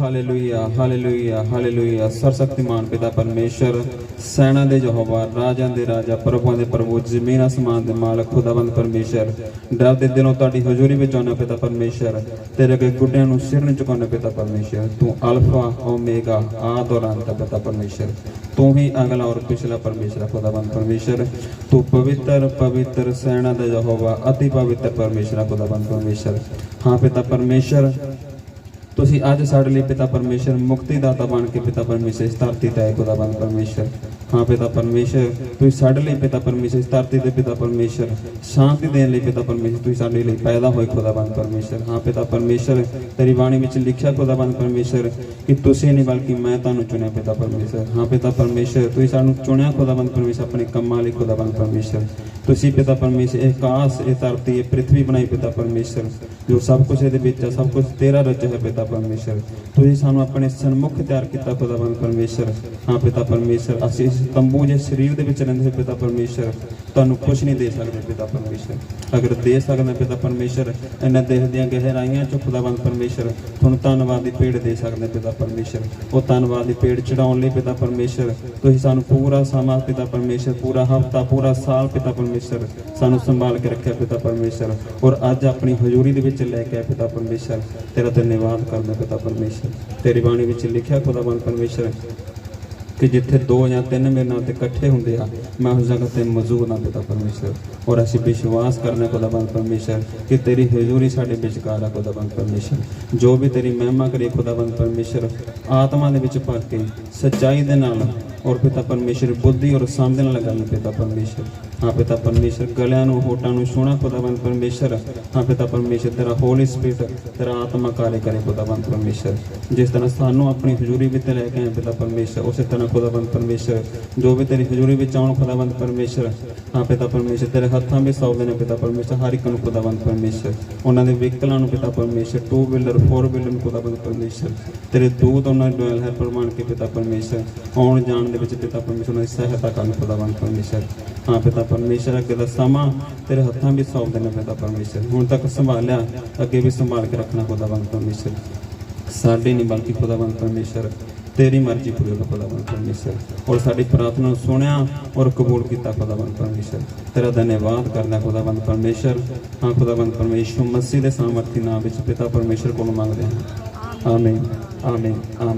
Hallelujah hallelujah hallelujah ਸਰਸਕਤੀਮਾਨ ਪਿਤਾ ਪਰਮੇਸ਼ਰ, ਸੈਨਾ ਦੇ ਯਹੋਵਾ ਰਾਜਾਂ ਦੇ ਰਾਜਾ, ਪ੍ਰਭੂਆਂ ਦੇ ਪ੍ਰਭੂ, ਜ਼ਮੀਨ ਅਸਮਾਨ ਦੇ ਮਾਲਕ, ਖੁਦਾਵੰਦ ਪਰਮੇਸ਼ਰ। ਡਰ ਦੇ ਦਿਲੋਂ ਤੁਹਾਡੀ ਹਜ਼ੂਰੀ ਵਿੱਚ ਆਉਣਾ ਪਿਤਾ ਪਰਮੇਸ਼ਰ। ਤੇਰੇ ਅੱਗੇ ਗੁੱਡਿਆਂ ਨੂੰ ਸਿਰ ਨੂੰ ਝੁਕਾਉਣਾ ਪਿਤਾ ਪਰਮੇਸ਼ਰ। ਤੂੰ ਅਲਫਾ, ਓਮੇਗਾ ਆਦ ਔਰ ਅੰਤ ਪਿਤਾ ਪਰਮੇਸ਼ਰ। ਤੂੰ ਹੀ ਅਗਲਾ ਔਰ ਪਿਛਲਾ ਪਰਮੇਸ਼ਰ ਖੁਦਾਵੰਦ ਪਰਮੇਸ਼ਰ। ਤੂੰ ਪਵਿੱਤਰ ਪਵਿੱਤਰ ਸੈਨਾ ਦਾ ਯਹੋਵਾ, ਅਤੀ ਪਵਿੱਤਰ ਪਰਮੇਸ਼ਰ ਖੁਦਾਵੰਦ ਪਰਮੇਸ਼ਰ। ਹਾਂ ਪਿਤਾ ਪਰਮੇਸ਼ਰ ਤੁਸੀਂ ਅੱਜ ਸਾਡੇ ਲਈ ਪਿਤਾ ਪਰਮੇਸ਼ਰ ਮੁਕਤੀ ਦਾਤਾ ਬਣ ਕੇ ਪਿਤਾ ਪਰਮੇਸ਼ਰ, ਇਸ ਧਰਤੀ ਤੇ ਆਏ ਖੁਦਾਵੰਦ ਪਰਮੇਸ਼ਰ। ਹਾਂ ਪਿਤਾ ਪਰਮੇਸ਼ਰ, ਤੁਸੀਂ ਸਾਡੇ ਲਈ ਪਿਤਾ ਪਰਮੇਸ਼ਰ, ਇਸ ਧਰਤੀ ਦੇ ਪਿਤਾ ਪਰਮੇਸ਼ਰ, ਸ਼ਾਂਤੀ ਦੇਣ ਲਈ ਪਿਤਾ ਪਰਮੇਸ਼ਰ, ਤੁਸੀਂ ਸਾਡੇ ਲਈ ਪੈਦਾ ਹੋਏ ਖੁਦਾਵੰਦ ਪਰਮੇਸ਼ਰ। ਹਾਂ ਪਿਤਾ ਪਰਮੇਸ਼ਰ, ਤੇਰੀ ਬਾਣੀ ਵਿੱਚ ਲਿਖਿਆ ਖੁਦਾਵੰਦ ਪਰਮੇਸ਼ਰ ਕਿ ਤੁਸੀਂ ਨਹੀਂ ਬਲਕਿ ਮੈਂ ਤੁਹਾਨੂੰ ਚੁਣਿਆ ਪਿਤਾ ਪਰਮੇਸ਼ਰ। ਹਾਂ ਪਿਤਾ ਪਰਮੇਸ਼ਰ, ਤੁਸੀਂ ਸਾਨੂੰ ਚੁਣਿਆ ਖੁਦਾਵੰਦ ਪਰਮੇਸ਼ਰ, ਆਪਣੇ ਕੰਮਾਂ ਲਈ ਖੁਦਾਵੰਦ ਪਰਮੇਸ਼ਰ। ਤੁਸੀਂ ਪਿਤਾ ਪਰਮੇਸ਼ਰ, ਇਹ ਕਾਸ, ਇਹ ਧਰਤੀ, ਇਹ ਪ੍ਰithvi ਬਣਾਈ ਪਿਤਾ ਪਰਮੇਸ਼ਰ, ਜੋ ਸਭ ਕੁਝ ਇਹਦੇ ਵਿੱਚ ਹੈ ਸਭ ਕੁਝ ਤੇਰਾ ਰਚਿਆ ਹੈ ਪਿਤਾ ਪਰਮੇਸ਼ਰ। ਤੁਸੀਂ ਸਾਨੂੰ ਆਪਣੇ ਸਨਮੁਖ ਤਿਆਰ ਕੀਤਾ ਖੁਦਾਵੰਦ ਪਰਮੇਸ਼ਰ। ਹਾਂ ਪਿਤਾ ਪਰਮੇਸ਼ਰ, ਅਸੀਂ ਤੰਬੂ ਜੇ ਸਰੀਰ ਦੇ ਵਿੱਚ ਰਹਿੰਦੇ ਪਿਤਾ ਪਰਮੇਸ਼ਰ ਤੁਹਾਨੂੰ ਕੁਝ ਨਹੀਂ ਦੇ ਸਕਦੇ ਪਿਤਾ ਪਰਮੇਸ਼ਰ। ਅਗਰ ਦੇ ਸਕਦਾ ਪਿਤਾ ਪਰਮੇਸ਼ਰ ਇਹਨਾਂ ਦੇਹ ਦੀਆਂ ਗਹਿਰਾਈਆਂ ਚੋਂ ਖੁਦਾਵੰਦ ਪਰਮੇਸ਼ਰ, ਤੁਹਾਨੂੰ ਧੰਨਵਾਦ ਦੀ ਪੇੜ ਦੇ ਸਕਦੇ ਪਿਤਾ ਪਰਮੇਸ਼ਰ। ਉਹ ਧੰਨਵਾਦ ਦੀ ਪੇੜ ਚੜਾਉਣ ਲਈ ਪਿਤਾ ਪਰਮੇਸ਼ਰ, ਤੁਸੀਂ ਸਾਨੂੰ ਪੂਰਾ ਸਮਾਂ ਪਿਤਾ ਪਰਮੇਸ਼ਰ, ਪੂਰਾ ਹਫਤਾ, ਪੂਰਾ ਸਾਲ ਪਿਤਾ ਪਰਮੇਸ਼ਰ ਸਾਨੂੰ ਸੰਭਾਲ ਕੇ ਰੱਖਿਆ ਪਿਤਾ ਪਰਮੇਸ਼ਰ। ਔਰ ਅੱਜ ਆਪਣੀ ਹਜ਼ੂਰੀ ਦੇ ਵਿੱਚ ਲੈ ਕੇ ਆਏ ਪਿਤਾ ਪਰਮੇਸ਼ਰ। ਤੇਰਾ ਧੰਨਵਾਦ ਕਰਦਾ ਪਿਤਾ ਪਰਮੇਸ਼ਰ। ਤੇਰੀ ਬਾਣੀ ਵਿੱਚ ਲਿਖਿਆ ਖੁਦਾਵੰਦ ਪਰਮੇਸ਼ਰ ਕਿ ਜਿੱਥੇ ਦੋ ਜਾਂ ਤਿੰਨ ਮੇਰੇ ਨਾਲ ਤੇ ਇਕੱਠੇ ਹੁੰਦੇ ਆ, ਮੈਂ ਉਸ ਜਗ੍ਹਾ ਤੇ ਮੌਜੂਦ ਹਾਂ ਪਿਤਾ ਪਰਮੇਸ਼ਰ। ਔਰ ਅਸੀਂ ਵਿਸ਼ਵਾਸ ਕਰਨਾ ਖੁਦਾਵੰਦ ਪਰਮੇਸ਼ਰ, ਕਿ ਤੇਰੀ ਹਜ਼ੂਰੀ ਸਾਡੇ ਵਿਚਕਾਰ ਆ ਖੁਦਾਵੰਦ ਪਰਮੇਸ਼ਰ। ਜੋ ਵੀ ਤੇਰੀ ਮਹਿਮਾ ਕਰੇ ਖੁਦਾਵੰਦ ਪਰਮੇਸ਼ਰ, ਆਤਮਾ ਦੇ ਵਿੱਚ ਭਰ ਕੇ, ਸੱਚਾਈ ਦੇ ਨਾਲ ਔਰ ਪਿਤਾ ਪਰਮੇਸ਼ਰ ਬੁੱਧੀ ਔਰ ਸਮਝ ਨਾਲ ਗੱਲ ਪਿਤਾ ਪਰਮੇਸ਼ਰ। ਹਾਂ ਪਿਤਾ ਪਰਮੇਸ਼ਰ ਗਲਿਆਂ ਨੂੰ ਹੋਟਾਂ ਨੂੰ ਸੋਹਣਾ ਖੁਦਾਵੰਦ ਪਰਮੇਸ਼ਰ। ਹਾਂ ਪਿਤਾ ਪਰਮੇਸ਼ਰ ਤੇਰਾ ਹੋਲੀ ਸਪਿਰਟ ਤੇਰਾ ਆਤਮਾ ਕਾਰਜ ਕਰੇ ਖੁਦਾਵੰਦ ਪਰਮੇਸ਼ਰ। ਜਿਸ ਤਰ੍ਹਾਂ ਸਾਨੂੰ ਆਪਣੀ ਹਜ਼ੂਰੀ ਵਿੱਚ ਲੈ ਕੇ ਆਏ ਪਿਤਾ ਪਰਮੇਸ਼ਰ, ਉਸੇ ਤਰ੍ਹਾਂ ਖੁਦਾਵੰਦ ਪਰਮੇਸ਼ਰ। ਜੋ ਵੀ ਤੇਰੀ ਹਜ਼ੂਰੀ ਵਿੱਚ ਆਉਣ ਖੁਦਾਵੰਦ ਪਰਮੇਸ਼ਰ। ਹਾਂ ਪਿਤਾ ਪਰਮੇਸ਼ਰ ਤੇਰੇ ਹੱਥਾਂ ਵਿੱਚ ਸੌਂਪਦੇ ਨੇ ਪਿਤਾ ਪਰਮੇਸ਼ਰ ਹਰ ਇੱਕ ਨੂੰ ਖੁਦਾਵੰਦ ਪਰਮੇਸ਼ਰ। ਉਹਨਾਂ ਦੇ ਵਹੀਕਲਾਂ ਨੂੰ ਪਿਤਾ ਪਰਮੇਸ਼ਰ ਟੂ ਵੀਲਰ ਫੋਰ ਵੀਲਰ ਨੂੰ ਖੁਦਾਵੰਦ ਪਰਮੇਸ਼ਰ। ਤੇਰੇ ਦੂਤ ਉਹਨਾਂ ਨੂੰ ਡੋਇਲ ਹੈ ਪ੍ਰਮਾਣ ਕੇ ਪਿਤਾ ਪਰਮੇਸ਼ਰ। ਆਉਣ ਜਾਣ ਦੇ ਵਿੱਚ ਪਿਤਾ ਪਰਮੇਸ਼ਰ ਉਹਨਾਂ ਸਹਾਇਤਾ ਕਰਨ ਖੁਦਾਵੰਦ ਪਰਮੇਸ਼ਰ। ਹਾਂ, ਪਿਤਾ ਪਰਮੇਸ਼ਰ, ਅੱਗੇ ਦਾ ਸਮਾਂ, ਤੇਰੇ ਹੱਥਾਂ ਵਿੱਚ ਸੌਂਪ ਦੇਣਾ ਪਿਤਾ ਪਰਮੇਸ਼ਰ। ਹੁਣ ਤੱਕ ਸੰਭਾਲਿਆ, ਅੱਗੇ ਵੀ ਸੰਭਾਲ ਕੇ ਰੱਖਣਾ ਖੁਦਾਵੰਦ ਪਰਮੇਸ਼ਰ। ਸਾਡੇ ਨਹੀਂ, ਬਲਕਿ ਖੁਦਾਵੰਦ ਪਰਮੇਸ਼ਰ। ਤੇਰੀ ਮਰਜ਼ੀ ਪੂਰੀ ਹੋ ਖੁਦਾਵੰਦ ਪਰਮੇਸ਼ਰ। ਔਰ ਸਾਡੀ ਪ੍ਰਾਰਥਨਾ ਨੂੰ ਸੁਣਿਆ ਔਰ ਕਬੂਲ ਕੀਤਾ ਖੁਦਾਵੰਦ ਪਰਮੇਸ਼ਰ। ਤੇਰਾ ਧੰਨਵਾਦ ਕਰਦਾ ਖੁਦਾਵੰਦ ਪਰਮੇਸ਼ਰ। ਹਾਂ ਖੁਦਾਵੰਦ ਪਰਮੇਸ਼ਰ ਮਸੀਹ ਦੇ ਸਾਮਰਥੀ ਨਾਮ ਵਿੱਚ ਪਿਤਾ ਪਰਮੇਸ਼ਰ ਕੋਲੋਂ ਮੰਗਦੇ ਹਾਂ। ਆਮੀਨ ਆਮੀਨ ਆਮੀਨ।